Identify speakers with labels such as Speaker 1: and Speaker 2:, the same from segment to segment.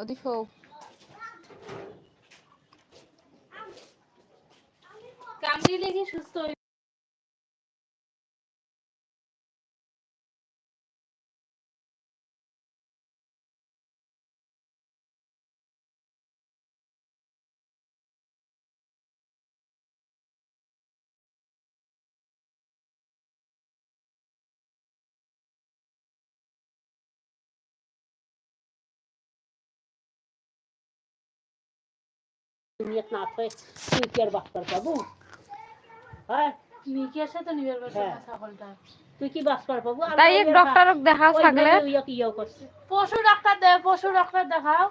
Speaker 1: ওদিক হোক
Speaker 2: কামড়ি লেগে সুস্থ হয়ে
Speaker 3: নিয়ত না থাকে তুই কি আর বাঁচবার পাবো হ্যাঁ? হ্যাঁ। তুই কি বাঁচবার পাবো
Speaker 1: তাই এক
Speaker 3: ওই
Speaker 1: ডক্টরক দেখাও থাকলে
Speaker 3: ইয়া করছে।
Speaker 2: পশু ডাক্তার দে পশু ডাক্তার দেখাও।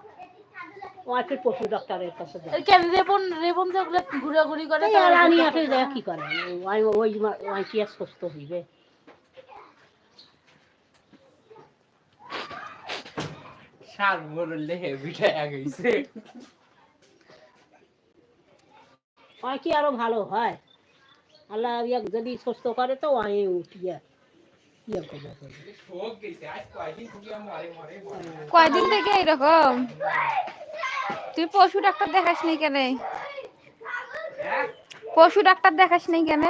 Speaker 3: ওই ফির পশু ডক্টরের কাছে।
Speaker 2: কেন রেবন রেবন যেগুলো ঘুরাঘুরি করে
Speaker 3: আর আনি আছে দেখ কি করে? ওই ওই ওই কি আর সুস্থ হইবে?
Speaker 4: শাক বললে হেভিটা গেছে
Speaker 3: ওই কি আরও ভালো হয়। আল্লাহ ইয়া যদি সুস্থ করে তো ওই উঠিয়া
Speaker 4: কয়দিন থেকে
Speaker 1: এরকম তুই পশু ডাক্তার দেখাস নাই কেন? পশু ডাক্তার দেখাস নাই কেন?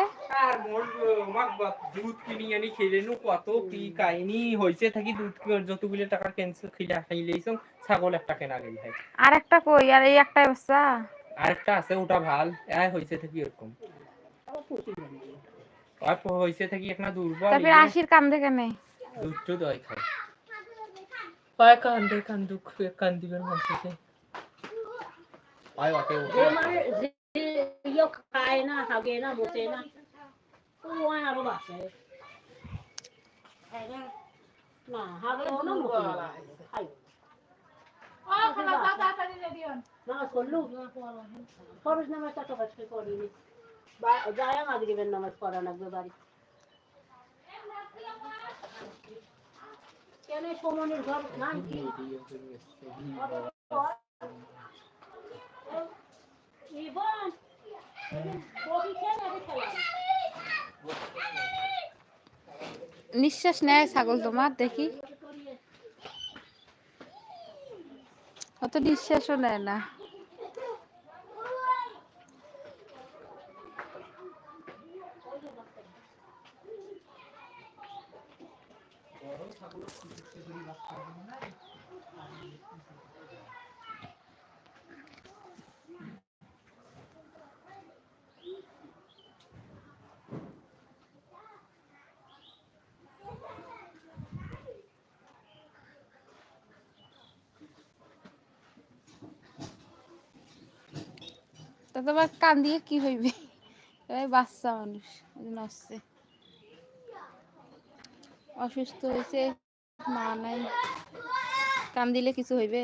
Speaker 4: দুধ কিনি আনি খেলে নু কত কি কাহিনী হইছে থাকি দুধ যতগুলো টাকা ক্যান্সেল খিলা খাইলেইছং ছাগল একটা কেনা গেল
Speaker 1: আর একটা কই? আর এই একটা বাচ্চা
Speaker 4: আরেকটা আছে ওটা ভালো। এ হইছে থাকি এরকম আর প- হইছে থাকি একটা দুর্বল
Speaker 1: তারপরে আশির কাম দেখে নেই।
Speaker 4: দুধ দই খায়। পায় কান্দে কান্দুক কান্দিবেন মানুষকে আয় ওকে
Speaker 3: যে মানে যে ইয়া খায় না হাগে না বসে না তো ওই আরও বাঁচে। না হাগে না। যায় মাগরিবের নামাজ পড়া লাগবে বাড়ি কেন সমনের ঘর নাই কি ইবন
Speaker 1: নিঃশ্বাস নেয় ছাগল তোমার দেখি। অত নিঃশ্বাসও নেয় না। তা তোমার কান দিয়ে কি হইবে? বাচ্চা মানুষ আসছে। অসুস্থ হয়েছে, মা নাই। কান দিলে কিছু হইবে?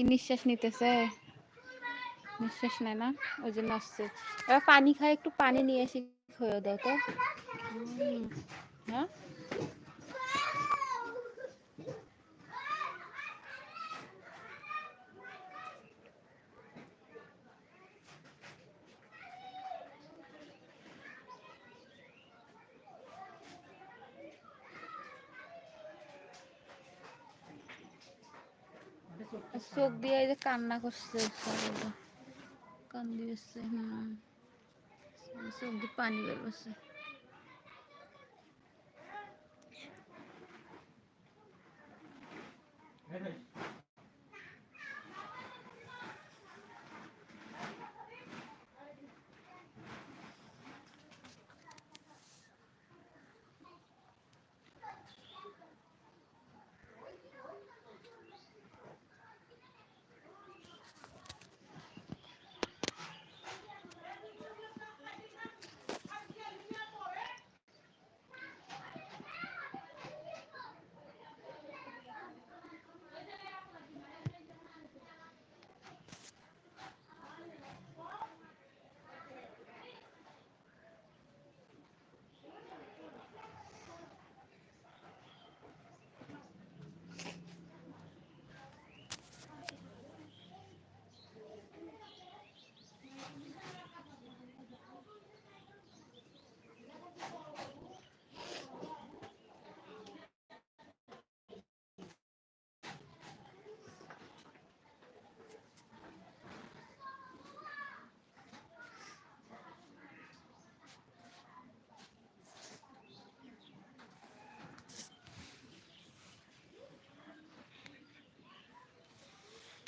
Speaker 1: কি নিঃশ্বাস নিতেছে? নিঃশ্বাস নেয় না, ওই জন্য আসছে। এবার পানি খায়, একটু পানি নিয়ে আসি খেয়ে দাও তো হুম, হ্যাঁ চোখ দিয়ে যে কান্না করছে কান দিয়েছে হুম চোখ দিয়ে পানি বেরোচ্ছে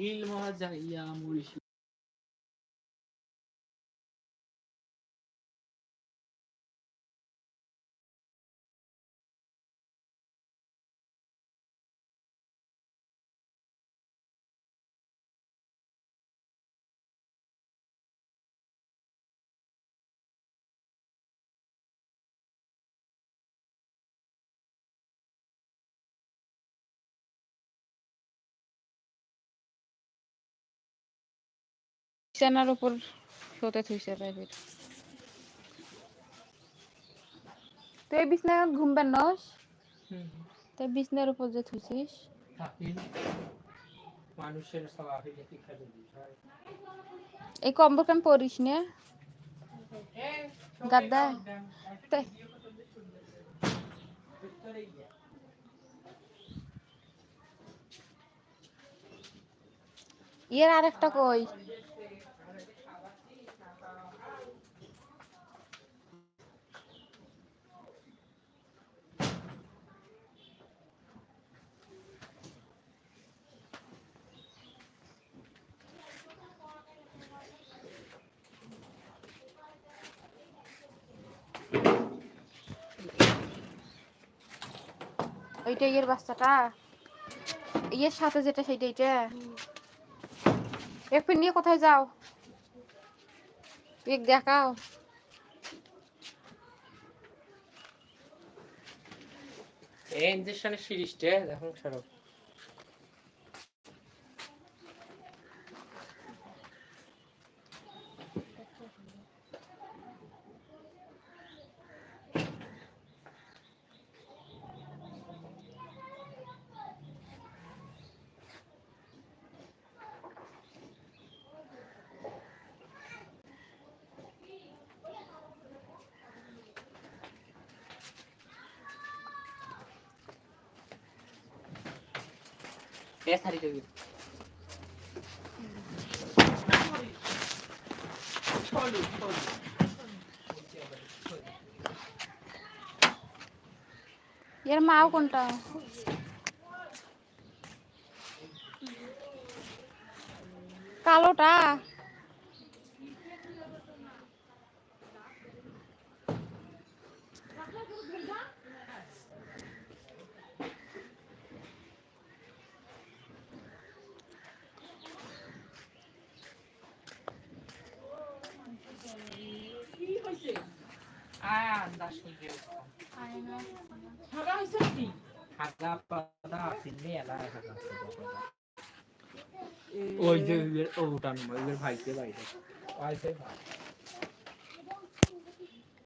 Speaker 4: হিল যাইয়া মুড়ি
Speaker 1: বিছানার উপর শোতে থুইছে প্রাইভেট তুই এই বিছনায় ঘুমবেন নস? তুই বিছনার উপর যে থুইছিস?
Speaker 4: মানুষের স্বভাব খাবে
Speaker 1: এই কম্বল কান পরিস না। গাদ্দা। তাই ইয়ের আরেকটা কই? ওইটা ইয়ের বাচ্চাটা। ইয়ের সাথে যেটা সেইটা এইটা। এক নিয়ে কোথায় যাও? এক দেখাও।
Speaker 4: এই ইঞ্জেকশনের সিরিজটা দেখুন সরব ఒకేసారి చూపి ఏం మావుకుంటావు కాలోటా ওই যে ওটা ওই ভাইতে বাইরে ভাই।